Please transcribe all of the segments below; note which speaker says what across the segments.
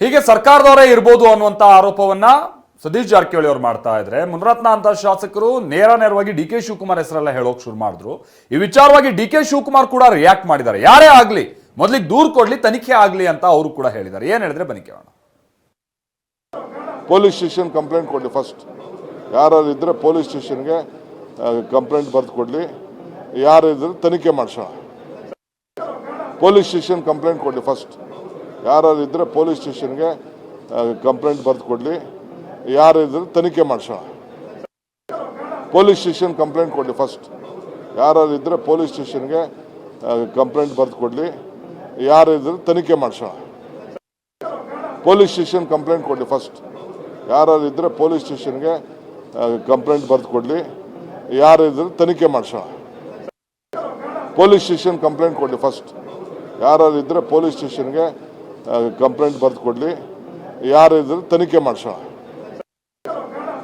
Speaker 1: ಹೀಗೆ ಸರ್ಕಾರದವರೇ ಇರ್ಬೋದು ಅನ್ನುವಂಥ ಆರೋಪವನ್ನ ಸತೀಶ್ ಜಾರಕಿಹೊಳಿ ಅವರು ಮಾಡ್ತಾ ಇದ್ರೆ, ಮುನರತ್ನ ಅಂತ ಶಾಸಕರು ನೇರ ನೇರವಾಗಿ ಡಿ ಕೆ ಶಿವಕುಮಾರ್ ಹೆಸರೆಲ್ಲ ಹೇಳೋಕೆ ಶುರು ಮಾಡಿದ್ರು. ಈ ವಿಚಾರವಾಗಿ ಡಿ ಕೆ ಶಿವಕುಮಾರ್ ಕೂಡ ರಿಯಾಕ್ಟ್ ಮಾಡಿದ್ದಾರೆ. ಯಾರೇ ಆಗ್ಲಿ, ಮೊದಲಿಗೆ ದೂರ್ ಕೊಡ್ಲಿ, ತನಿಖೆ ಆಗಲಿ ಅಂತ ಅವರು ಕೂಡ ಹೇಳಿದ್ದಾರೆ. ಏನು ಹೇಳಿದ್ರೆ ಬನ್ನಿ ಕೇಳೋಣ.
Speaker 2: ಪೊಲೀಸ್ ಸ್ಟೇಷನ್ ಕಂಪ್ಲೇಂಟ್ ಕೊಡಲಿ ಫಸ್ಟ್ ಯಾರು ಇದ್ದರೆ ಪೊಲೀಸ್ ಸ್ಟೇಷನ್ಗೆ ಕಂಪ್ಲೇಂಟ್ ಬರೆದು ಕೊಡಲಿ. ಯಾರು ಇದ್ರೆ ತನಿಖೆ ಮಾಡಿಸೋಣ. ಪೊಲೀಸ್ ಸ್ಟೇಷನ್ ಕಂಪ್ಲೇಂಟ್ ಕೊಡಲಿ ಫಸ್ಟ್ ಯಾರು ಇದ್ದರೆ ಪೊಲೀಸ್ ಸ್ಟೇಷನ್ಗೆ ಕಂಪ್ಲೇಂಟ್ ಬರೆದು ಕೊಡಲಿ. ಯಾರು ಇದ್ರೆ ತನಿಖೆ ಮಾಡಿಸೋಣ. ಪೊಲೀಸ್ ಸ್ಟೇಷನ್ ಕಂಪ್ಲೇಂಟ್ ಕೊಡಲಿ ಫಸ್ಟ್ ಯಾರು ಇದ್ದರೆ ಪೊಲೀಸ್ ಸ್ಟೇಷನ್ಗೆ ಕಂಪ್ಲೇಂಟ್ ಬರೆದು ಕೊಡಲಿ. ಯಾರು ಇದ್ರೆ ತನಿಖೆ ಮಾಡಿಸೋಣ. ಪೊಲೀಸ್ ಸ್ಟೇಷನ್ ಕಂಪ್ಲೇಂಟ್ ಕೊಡಲಿ ಫಸ್ಟ್ ಯಾರು ಇದ್ದರೆ ಪೊಲೀಸ್ ಸ್ಟೇಷನ್ಗೆ ಕಂಪ್ಲೇಂಟ್ ಬರೆದು ಕೊಡಲಿ. ಯಾರು ಇದ್ರೆ ತನಿಖೆ ಮಾಡಿಸೋಣ. ಪೊಲೀಸ್ ಸ್ಟೇಷನ್ ಕಂಪ್ಲೇಂಟ್ ಕೊಡಲಿ ಫಸ್ಟ್ ಯಾರು ಇದ್ದರೆ ಪೊಲೀಸ್ ಸ್ಟೇಷನ್ಗೆ ಕಂಪ್ಲೇಂಟ್ ಬರೆದು ಕೊಡಲಿ. ಯಾರು ಇದ್ರೆ ತನಿಖೆ ಮಾಡಿಸೋಣ.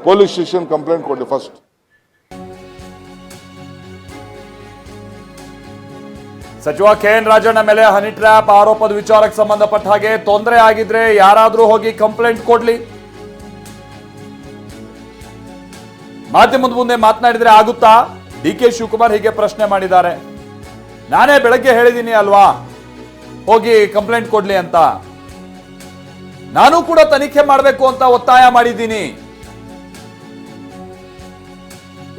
Speaker 2: ಪೊಲೀಸ್ ಸ್ಟೇಷನ್ ಕಂಪ್ಲೇಂಟ್ ಕೊಡಲಿ ಫಸ್ಟ್
Speaker 1: ಸಚಿವ ಕೆ ಎನ್ ರಾಜಣ್ಣ ಮೇಲೆ ಹನಿ ಟ್ರ್ಯಾಪ್ ಆರೋಪದ ವಿಚಾರಕ್ಕೆ ಸಂಬಂಧಪಟ್ಟ ಹಾಗೆ ತೊಂದರೆ ಆಗಿದ್ರೆ ಯಾರಾದ್ರೂ ಹೋಗಿ ಕಂಪ್ಲೇಂಟ್ ಕೊಡ್ಲಿ. ಮಾಧ್ಯಮದ ಮುಂದೆ ಮಾತನಾಡಿದ್ರೆ ಆಗುತ್ತಾ? ಡಿ ಕೆ ಶಿವಕುಮಾರ್ ಹೀಗೆ ಪ್ರಶ್ನೆ ಮಾಡಿದ್ದಾರೆ. ನಾನೇ ಬೆಳಗ್ಗೆ ಹೇಳಿದ್ದೀನಿ ಅಲ್ವಾ? ಹೋಗಿ ಕಂಪ್ಲೇಂಟ್ ಕೊಡ್ಲಿ ಅಂತ. ನಾನು ಕೂಡ ತನಿಖೆ ಮಾಡಬೇಕು ಅಂತ ಒತ್ತಾಯ ಮಾಡಿದ್ದೀನಿ.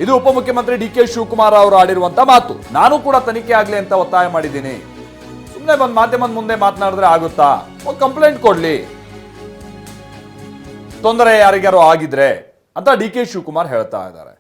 Speaker 1: ಇದು ಉಪಮುಖ್ಯಮಂತ್ರಿ ಡಿ ಕೆ ಶಿವಕುಮಾರ್ ಅವರು ಆಡಿರುವಂತ ಮಾತು. ನಾನು ಕೂಡ ತನಿಖೆ ಆಗ್ಲಿ ಅಂತ ಒತ್ತಾಯ ಮಾಡಿದ್ದೀನಿ. ಸುಮ್ಮನೆ ಬಂದು ಮಾಧ್ಯಮದ ಮುಂದೆ ಮಾತನಾಡಿದ್ರೆ ಆಗುತ್ತಾ? ಕಂಪ್ಲೇಂಟ್ ಕೊಡ್ಲಿ. ತೊಂದರೆ ಯಾರಿಗಾರು ಆಗಿದ್ರೆ ಅಂತ ಡಿ ಕೆ ಶಿವಕುಮಾರ್ ಹೇಳ್ತಾ ಇದ್ದಾರೆ.